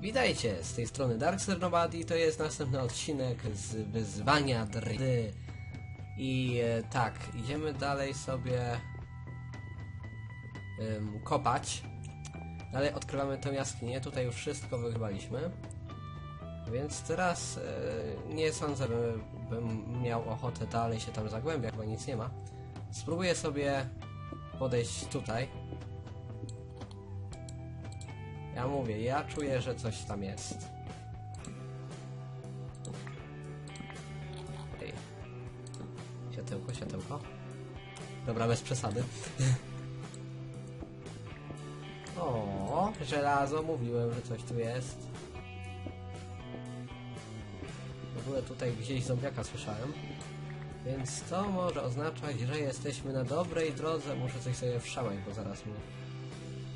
Witajcie, z tej strony Darkster Nobody, to jest następny odcinek z wyzwania Dry. I e, tak, idziemy dalej sobie em, kopać. Dalej odkrywamy tę jaskinię, tutaj już wszystko wychwaliśmy. Więc teraz e, nie sądzę, by, bym miał ochotę dalej się tam zagłębiać, bo nic nie ma. Spróbuję sobie podejść tutaj. Ja mówię, ja czuję, że coś tam jest. Ej. Światełko, światełko. Dobra, bez przesady. o, żelazo, mówiłem, że coś tu jest. W ogóle tutaj gdzieś zombiaka słyszałem. Więc to może oznaczać, że jesteśmy na dobrej drodze. Muszę coś sobie wszamać, bo zaraz mnie...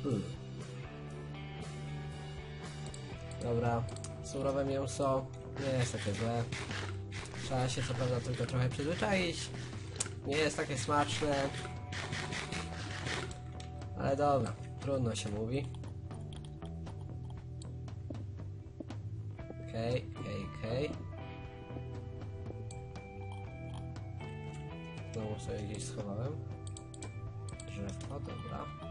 Hmm. Dobra, surowe mięso nie jest takie złe. Trzeba się co prawda tylko trochę przyzwyczaić. Nie jest takie smaczne. Ale dobra, trudno się mówi. Okej, okej, okej. Znowu sobie gdzieś schowałem. Drzewko, dobra.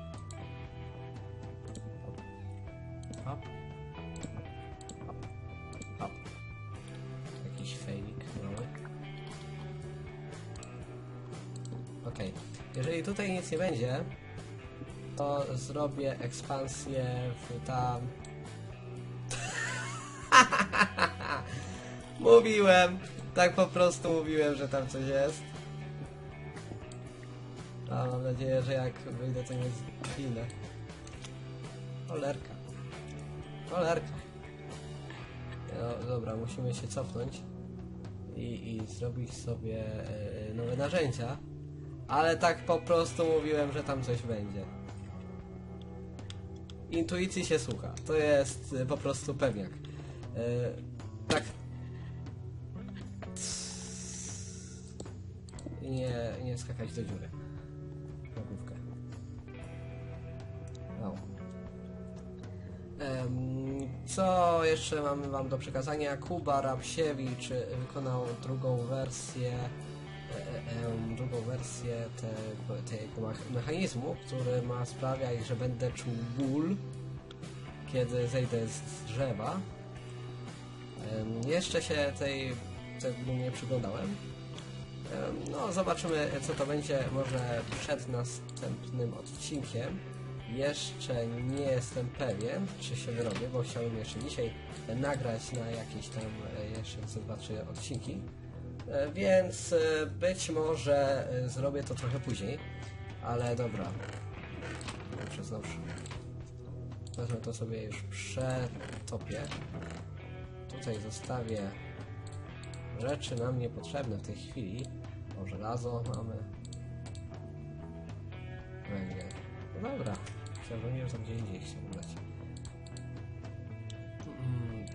Tutaj nic nie będzie, to zrobię ekspansję w tam... mówiłem! Tak po prostu mówiłem, że tam coś jest. A mam nadzieję, że jak wyjdę to nie zginę. Cholerka. Cholerka. No dobra, musimy się cofnąć i, i zrobić sobie e, nowe narzędzia. Ale tak po prostu mówiłem, że tam coś będzie. Intuicji się słucha. To jest e, po prostu pewniak. E, tak. I nie, nie skakać do dziury. Na główkę. Em, Co jeszcze mamy wam do przekazania? Kuba Rabsiewicz wykonał drugą wersję drugą wersję tego, tego mech- mechanizmu, który ma sprawiać, że będę czuł ból, kiedy zejdę z drzewa. Jeszcze się tej temu nie przyglądałem. Em, No, zobaczymy co to będzie może przed następnym odcinkiem. Jeszcze nie jestem pewien, czy się wyrobię, bo chciałem jeszcze dzisiaj nagrać na jakieś tam e, jeszcze ze dwa, trzy odcinki. E, Więc e, być może e, zrobię to trochę później, ale dobra. Muszę znowu. Wezmę to sobie już przetopię. Tutaj zostawię rzeczy nam niepotrzebne w tej chwili. O, żelazo mamy. Węgiel. No dobra. Chciałbym że to gdzie indziej chcę ubrać.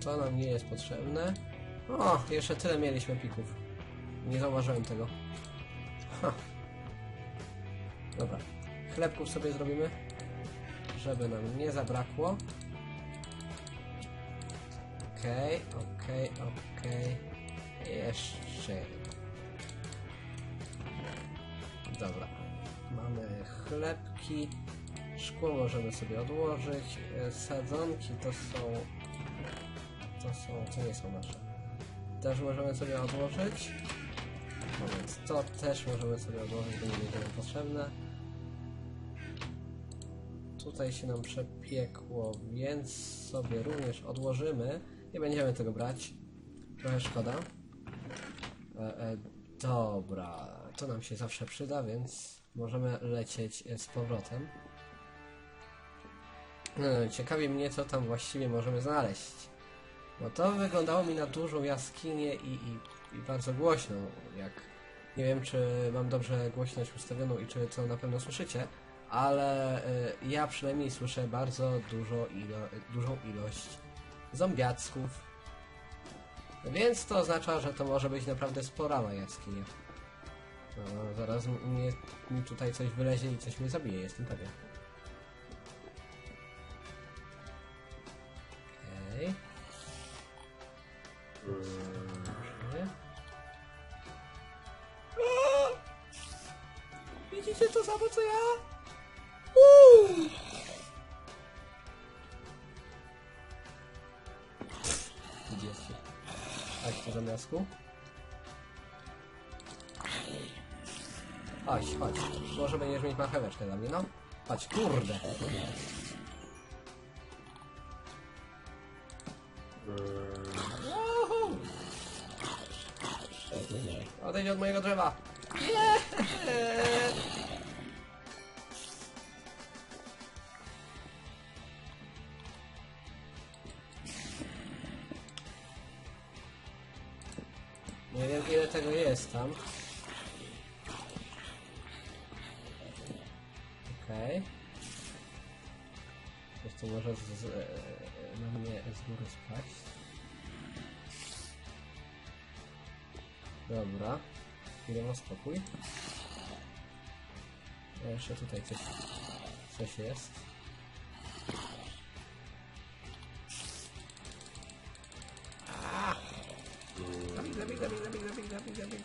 To nam nie jest potrzebne. O, jeszcze tyle mieliśmy pików. Nie zauważyłem tego. Ha. Dobra. Chlebków sobie zrobimy. Żeby nam nie zabrakło. Okej, okej, okej. Jeszcze jedno. Dobra. Mamy chlebki. Szkło możemy sobie odłożyć. Sadzonki to są... To są... To nie są nasze. Też możemy sobie odłożyć. Moment, to też możemy sobie odłożyć, bo nie będzie nam potrzebne. Tutaj się nam przepiekło, więc sobie również odłożymy. Nie będziemy tego brać. Trochę szkoda. E, e, dobra, to nam się zawsze przyda, więc możemy lecieć e, z powrotem. E, Ciekawi mnie, co tam właściwie możemy znaleźć. No to wyglądało mi na dużą jaskinię i, i, i bardzo głośną, jak... Nie wiem, czy mam dobrze głośność ustawioną i czy to na pewno słyszycie, ale e, ja przynajmniej słyszę bardzo dużo ilo, dużą ilość zombiacków. Więc to oznacza, że to może być naprawdę spora ma jaskinia. No, zaraz mnie, mi tutaj coś wylezie i coś mnie zabije, jestem pewien. Chodź tu zamiastku. Chodź, chodź. Może będziesz mieć marcheweczkę dla mnie, no? Chodź, kurde. Odejdź od mojego drzewa. Nie! Tego jest tam. Okej. Coś tu może z, z, e, na mnie z góry spaść. Dobra. Chwilę ma spokój. A jeszcze tutaj coś, coś jest. A! Zabić, zabić, zabić,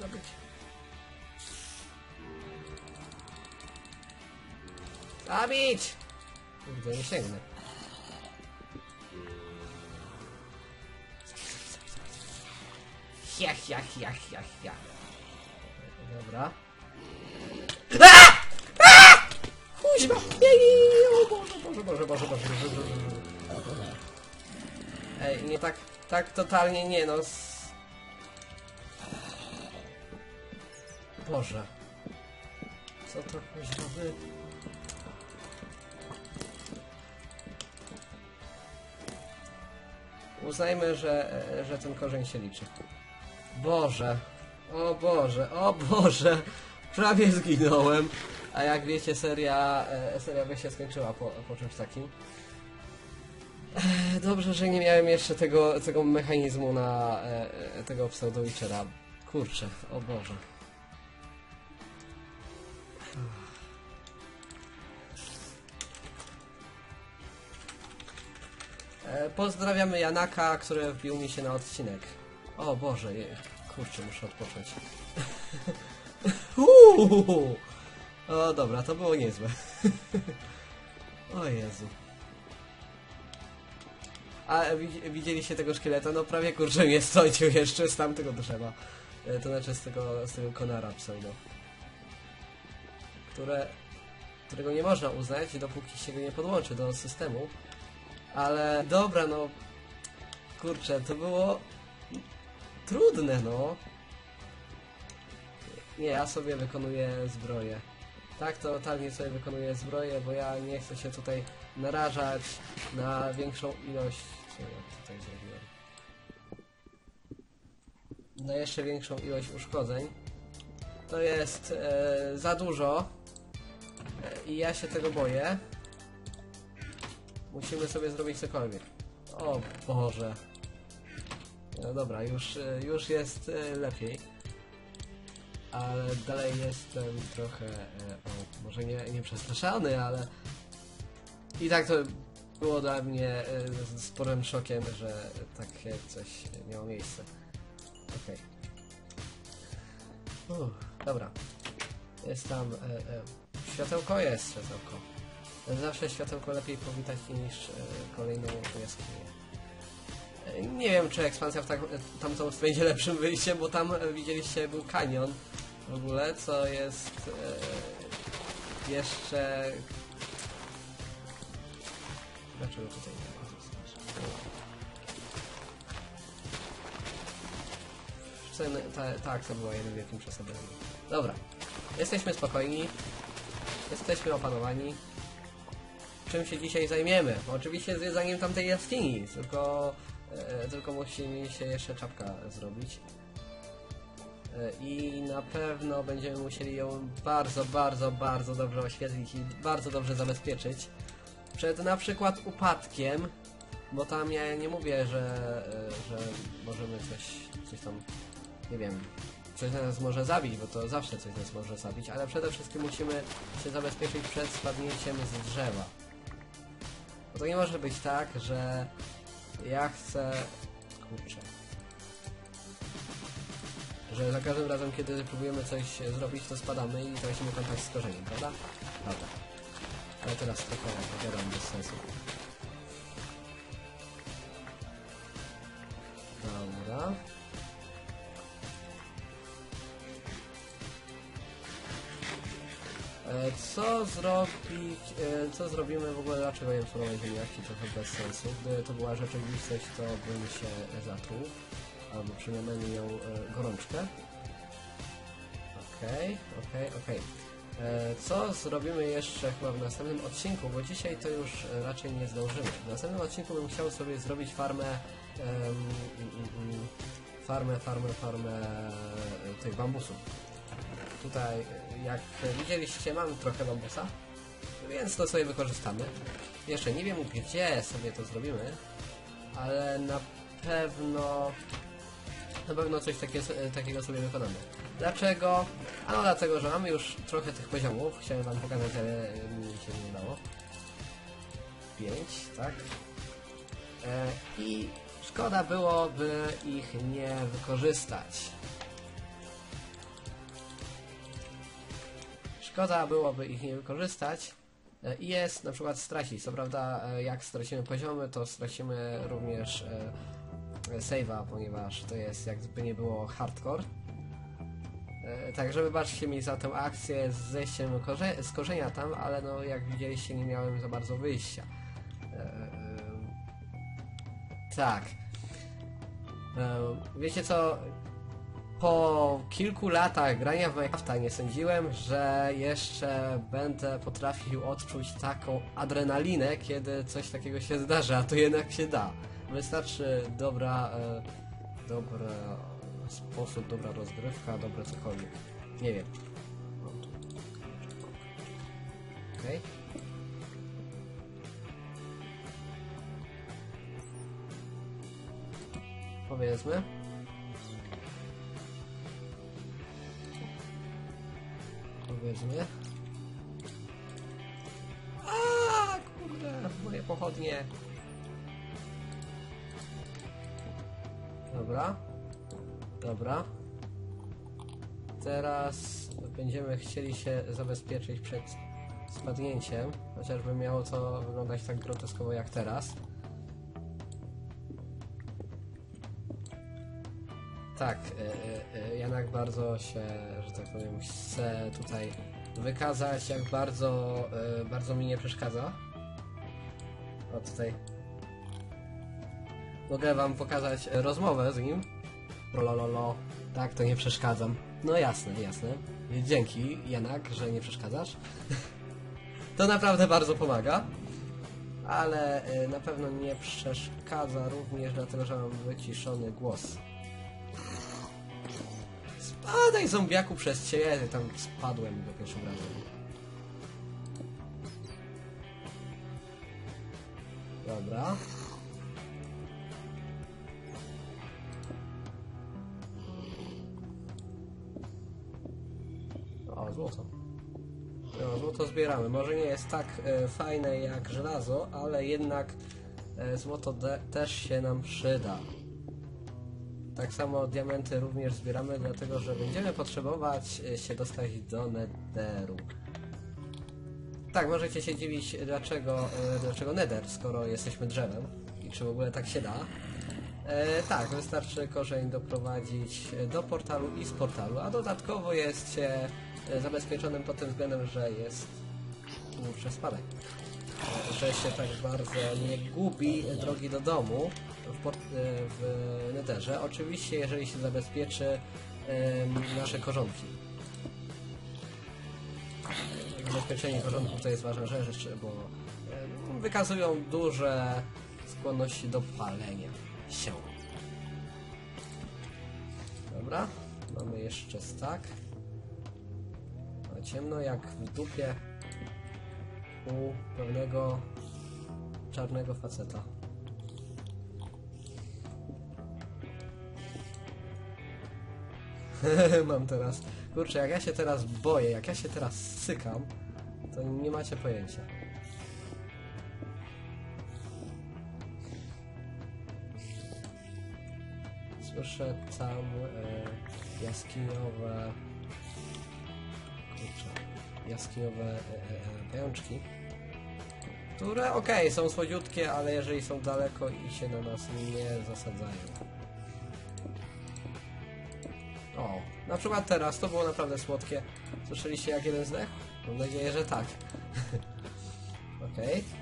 zabić, zabić! Kurde, nie sięgnę. Ja, ja, ja, ja, ja. Dobra. A! A! Kuźma! O Boże, Boże, Boże, Boże, Boże, Boże, Boże. Ej, nie tak, tak totalnie nie no. Boże. Co to kuźma by... Uznajmy, że, że ten korzeń się liczy. Boże. O Boże, o Boże. Prawie zginąłem. A jak wiecie, seria, e, seria by się skończyła po, po czymś takim. Dobrze, że nie miałem jeszcze tego, tego mechanizmu na e, e, tego pseudo-witchera. Kurczę, o Boże. Pozdrawiamy Janaka, który wbił mi się na odcinek. O Boże, je, kurczę, muszę odpocząć. Uuu! O dobra, to było niezłe. o Jezu. A widz- widzieliście tego szkieleta? No prawie kurczę mnie stącił jeszcze z tamtego drzewa. E, To znaczy z tego, z tego konara pseudo. Które, którego nie można uznać, dopóki się go nie podłączy do systemu. Ale dobra, no. Kurczę, to było trudne, no. Nie, ja sobie wykonuję zbroję. Tak, to totalnie sobie wykonuję zbroję, bo ja nie chcę się tutaj narażać na większą ilość. Co ja tutaj zrobiłem? Na jeszcze większą ilość uszkodzeń. To jest e, za dużo. E, I ja się tego boję. Musimy sobie zrobić cokolwiek. O Boże. No dobra, już, e, już jest e, lepiej. Ale dalej jestem trochę, e, o, może nie, nie przestraszony, ale i tak to było dla mnie sporym szokiem, że takie coś miało miejsce. Okej. Uff, Dobra. Jest tam e, e, światełko, jest światełko. Zawsze światełko lepiej powitać niż e, kolejną jaskinię. E, Nie wiem, czy ekspansja w tak, e, tamtą będzie lepszym wyjściem, bo tam widzieliście był kanion w ogóle, co jest jeszcze... Dlaczego tutaj nie ma? Ta, ta akcja była jednym wielkim przesadzeniem. Dobra, jesteśmy spokojni, jesteśmy opanowani. Czym się dzisiaj zajmiemy? Oczywiście zwiedzaniem tamtej jaskini, tylko, e, tylko musi mi się jeszcze czapka zrobić. E, I na pewno będziemy musieli ją bardzo, bardzo, bardzo dobrze oświetlić i bardzo dobrze zabezpieczyć. Przed na przykład upadkiem, bo tam ja nie mówię, że, e, że możemy coś, coś tam, nie wiem, coś nas może zabić, bo to zawsze coś nas może zabić, ale przede wszystkim musimy się zabezpieczyć przed spadnięciem z drzewa. Bo to nie może być tak, że ja chcę... Kurczę. Że za każdym razem, kiedy próbujemy coś zrobić, to spadamy i tracimy kontakt z korzeniem, prawda? Prawda. Ale teraz spokojnie, pogadam bez sensu. Dobra. Co zrobić, e, co zrobimy w ogóle, dlaczego jem surowe ziemniaki, trochę bez sensu. Gdyby to była rzeczywistość, to bym się zatruł, albo przynajmniej miał e, gorączkę. Okej, okej, okej. E, Co zrobimy jeszcze chyba w następnym odcinku, bo dzisiaj to już e, raczej nie zdążymy. W następnym odcinku bym chciał sobie zrobić farmę, mm, farmę, farmę, farmę e, tych bambusów. Tutaj, e, jak widzieliście, mamy trochę bambusa, więc to sobie wykorzystamy. Jeszcze nie wiem, gdzie sobie to zrobimy, ale na pewno na pewno coś takie, takiego sobie wykonamy. Dlaczego? Ano dlatego, że mamy już trochę tych poziomów. Chciałem wam pokazać, ale y, mi się nie udało. 5, tak? E, I szkoda byłoby ich nie wykorzystać. Szkoda byłoby ich nie wykorzystać. E, I jest na przykład stracić. Co prawda, e, jak stracimy poziomy, to stracimy również e, save'a, ponieważ to jest jakby nie było hardcore. Także wybaczcie mi za tę akcję z zejściem z korzenia tam, ale no jak widzieliście nie miałem za bardzo wyjścia. Tak. Wiecie co? Po kilku latach grania w Minecrafta nie sądziłem, że jeszcze będę potrafił odczuć taką adrenalinę, kiedy coś takiego się zdarzy, a to jednak się da. Wystarczy dobra, e, dobra sposób, dobra rozgrywka, dobre cokolwiek. Nie wiem. O, tu. Okej. Powiedzmy. A kurde, moje pochodnie. Dobra. Dobra. Teraz będziemy chcieli się zabezpieczyć przed spadnięciem, chociażby miało to wyglądać tak groteskowo jak teraz. Tak, e, e, e, Janak bardzo się, że tak powiem, chce tutaj wykazać, jak bardzo, e, bardzo mi nie przeszkadza. O, tutaj mogę wam pokazać e, rozmowę z nim. Lololo. Tak, to nie przeszkadzam. No jasne, jasne. Dzięki, Janak, że nie przeszkadzasz. to naprawdę bardzo pomaga. Ale y, na pewno nie przeszkadza również dlatego, że mam wyciszony głos. Spadaj zombiaku przez ciebie, tam spadłem do pierwszym razem. Dobra. O, złoto. No, złoto zbieramy. Może nie jest tak e, fajne jak żelazo, ale jednak e, złoto też się nam przyda. Tak samo diamenty również zbieramy, dlatego że będziemy potrzebować e, się dostać do netheru. Tak, możecie się dziwić, dlaczego, e, dlaczego nether, skoro jesteśmy drzewem i czy w ogóle tak się da. E, tak, wystarczy korzeń doprowadzić e, do portalu i z portalu, a dodatkowo jest się e, zabezpieczonym pod tym względem, że jest dłuższy spadek. Że się tak bardzo nie gubi drogi do domu w, port, e, w netherze. Oczywiście, jeżeli się zabezpieczy nasze korzonki. Zabezpieczenie korzonków to jest ważna rzecz, bo wykazują duże skłonności do palenia się. Dobra, mamy jeszcze stack. Ciemno jak w dupie u pewnego czarnego faceta. Mam teraz. Kurczę, jak ja się teraz boję, jak ja się teraz sykam, to nie macie pojęcia. Słyszę tam e, jaskiniowe... Jaskiniowe e, e, e, pajączki. Które, okej, są słodziutkie, ale jeżeli są daleko i się na nas nie zasadzają. O, na przykład teraz, to było naprawdę słodkie. Słyszeliście jak jeden zdechł? Mam nadzieję, że tak. Okej. Hop.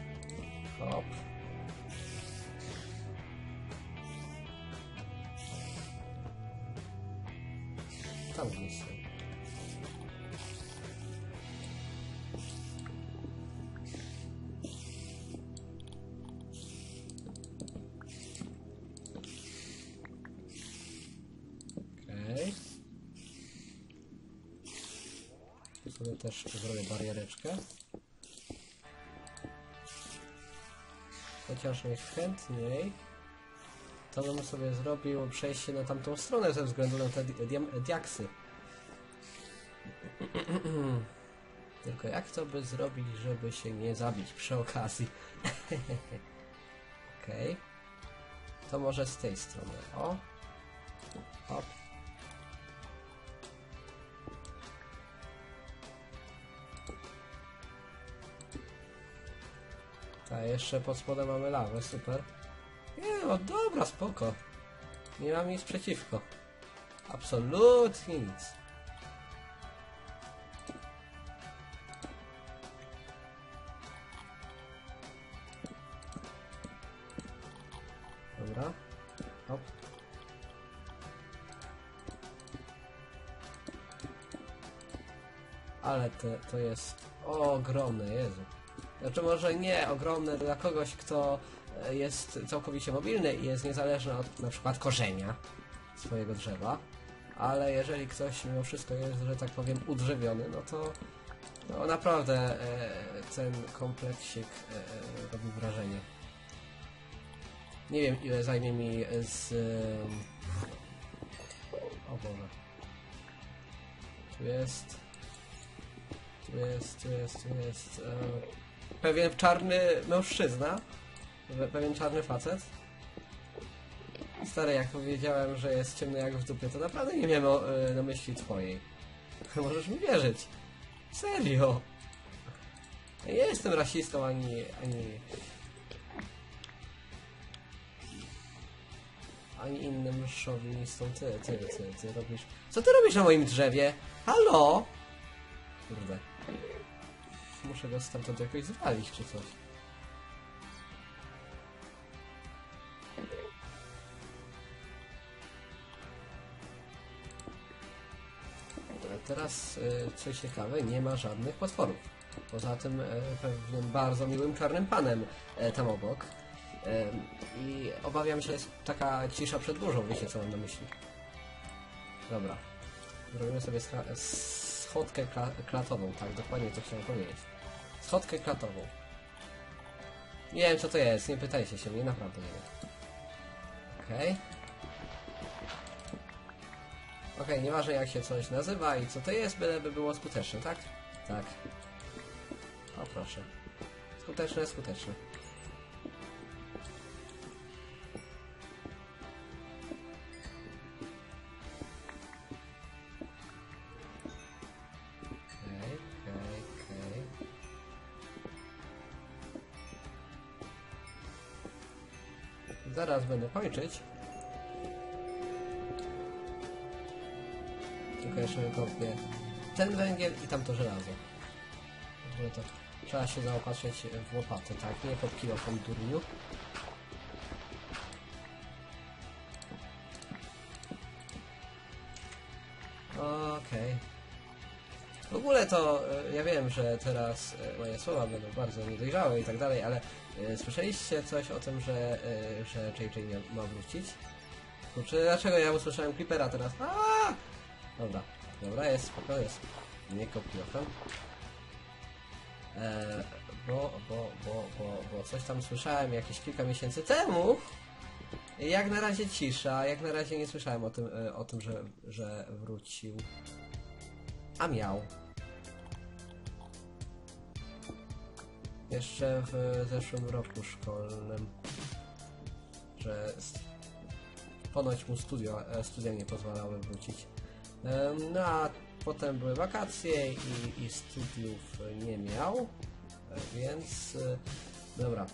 Tu sobie też zrobię bariereczkę. Chociaż najchętniej to bym sobie zrobił przejście na tamtą stronę ze względu na te di diaksy. Tylko jak to by zrobić, żeby się nie zabić przy okazji? Okej. To może z tej strony. O. Hop. Jeszcze pod spodem mamy lawę, super. Nie, no dobra, spoko. Nie mam nic przeciwko. Absolutnie nic. Dobra. Hop. Ale to, to jest ogromne, Jezu. Znaczy może nie ogromne dla kogoś, kto e, jest całkowicie mobilny i jest niezależny od na przykład korzenia swojego drzewa, ale jeżeli ktoś mimo wszystko jest, że tak powiem, udrzewiony, no to no naprawdę e, ten kompleksik e, e, robi wrażenie. Nie wiem ile zajmie mi z... em, O Boże. Tu jest... Tu jest, tu jest, tu jest... E, pewien czarny mężczyzna, pe- pewien czarny facet. Stary, jak powiedziałem, że jest ciemny jak w dupie, to naprawdę nie miałem o, e, na myśli twojej. Możesz mi wierzyć. Serio. Ja nie jestem rasistą ani... ani... ani innym szowinistą. Ty, ty, ty, ty robisz... Co ty robisz na moim drzewie? Halo? Kurde. Muszę go stamtąd jakoś zwalić czy coś. E, Teraz, e, co ciekawe, nie ma żadnych potworów. Poza tym e, pewnym bardzo miłym czarnym panem e, tam obok. E, I obawiam się, że jest taka cisza przed burzą, wiecie co mam na myśli. Dobra. Zrobimy sobie schodkę kla klatową, tak, dokładnie to chciałem powiedzieć. Schodkę klatową. Nie wiem co to jest, nie pytajcie się mnie, naprawdę nie wiem. Okej. Okej, nieważne jak się coś nazywa i co to jest, byleby było skuteczne, tak? Tak. O proszę. Skuteczne, skuteczne. Tylko jeszcze wykopię ten węgiel i tamto żelazo. Trzeba się zaopatrzyć w łopatę, tak? Nie pod kilofon durniu. Wiem, że teraz e, moje słowa będą bardzo niedojrzałe i tak dalej, ale e, słyszeliście coś o tym, że, e, że JJ nie ma wrócić? Kurczę, dlaczego ja usłyszałem Creepera teraz? Dobra, dobra, jest spoko, jest. Nie kopiofem. E, bo, bo, bo, bo, bo coś tam słyszałem jakieś kilka miesięcy temu. Jak na razie cisza, jak na razie nie słyszałem o tym, o tym że, że wrócił. A miał. Jeszcze w zeszłym roku szkolnym. Że. ponoć mu studio, e, studia nie pozwalały wrócić. No a potem były wakacje i, i studiów nie miał, e, więc e, dobra,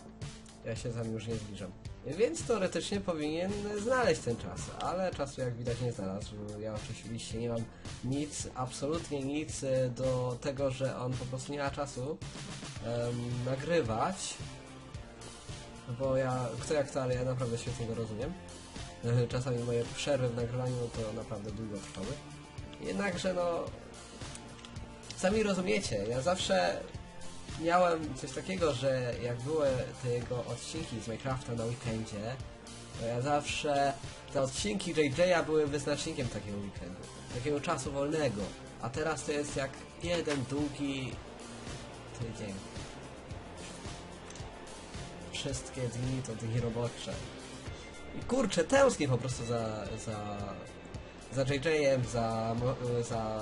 ja się za nim już nie zbliżam. Więc teoretycznie powinien znaleźć ten czas, ale czasu jak widać nie znalazł. Ja oczywiście nie mam nic, absolutnie nic e, do tego, że on po prostu nie ma czasu em, nagrywać. Bo ja, kto jak to, ale ja naprawdę świetnie go rozumiem. E, Czasami moje przerwy w nagrywaniu to naprawdę długo trwały. Jednakże no... Sami rozumiecie, ja zawsze miałem coś takiego, że jak były te jego odcinki z Minecrafta na weekendzie, to ja zawsze te odcinki JJ'a były wyznacznikiem takiego weekendu, takiego czasu wolnego. A teraz to jest jak jeden długi tydzień. Wszystkie dni to dni robocze. I kurczę, tęsknię po prostu za, za, za JJ'em, za, za...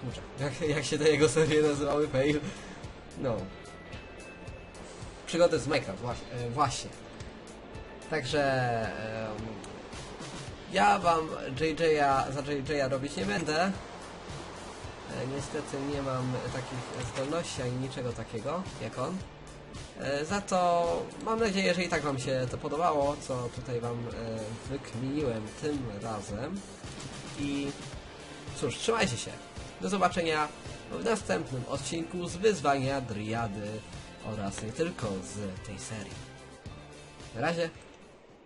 Kurczę, jak, jak się te jego serie nazywały, fail? No. Przygody z Minecraft, właśnie. Także... ja wam JJ'a, za JJ'a robić nie będę. E, niestety nie mam takich zdolności ani niczego takiego jak on. E, Za to mam nadzieję, że i tak Wam się to podobało, co tutaj Wam e, wykminiłem tym razem. I cóż, trzymajcie się. Do zobaczenia w następnym odcinku z wyzwania Driady oraz nie tylko z tej serii. Na razie.